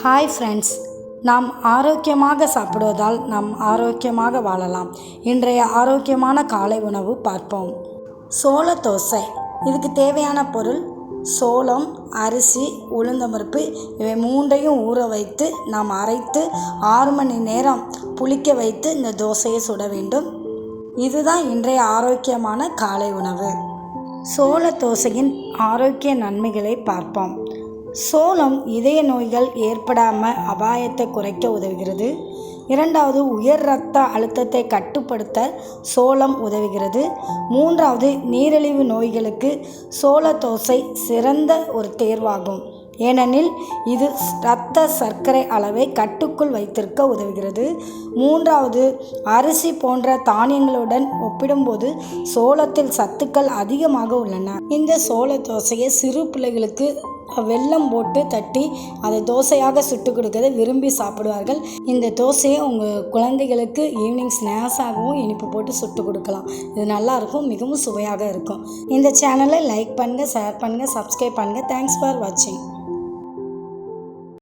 Hi friends நாம் ஆரோக்கியமாக சாப்பிடுவதால் நாம் ஆரோக்கியமாக வாழலாம். இன்றைய ஆரோக்கியமான காலை உணவு பார்ப்போம். சோள தோசை. இதுக்கு தேவையான பொருள் சோளம் அரிசி உளுந்தம்பருப்பு இவை மூன்றையும் ஊற வைத்து நாம் அரைத்து ஆறு மணி நேரம் புளிக்க வைத்து இந்த தோசையை சுட வேண்டும். இதுதான் இன்றைய ஆரோக்கியமான காலை உணவு. சோள தோசையின் ஆரோக்கிய நன்மைகளை பார்ப்போம். சோளம் இதய நோய்கள் ஏற்படாமல் அபாயத்தை குறைக்க உதவுகிறது. இரண்டாவது உயர் இரத்த அழுத்தத்தை கட்டுப்படுத்த சோளம் உதவுகிறது. மூன்றாவது நீரிழிவு நோய்களுக்கு சோள தோசை சிறந்த ஒரு தேர்வாகும். ஏனெனில் இது இரத்த சர்க்கரை அளவை கட்டுக்குள் வைத்திருக்க உதவுகிறது. மூன்றாவது அரிசி போன்ற தானியங்களுடன் ஒப்பிடும்போது சோளத்தில் சத்துக்கள் அதிகமாக உள்ளன. இந்த சோள தோசையை சிறு பிள்ளைகளுக்கு வெல்லம் போட்டு தட்டி அதை தோசையாக சுட்டு கொடுக்கறத விரும்பி சாப்பிடுவார்கள். இந்த தோசையை உங்கள் குழந்தைகளுக்கு ஈவினிங் ஸ்நாக்ஸாகவும் இனிப்பு போட்டு சுட்டு கொடுக்கலாம். இது நல்லாயிருக்கும் மிகவும் சுவையாக இருக்கும். இந்த சேனலை லைக் பண்ணுங்கள் ஷேர் பண்ணுங்கள் சப்ஸ்கிரைப் பண்ணுங்கள் தேங்க்ஸ் ஃபார் வாட்சிங்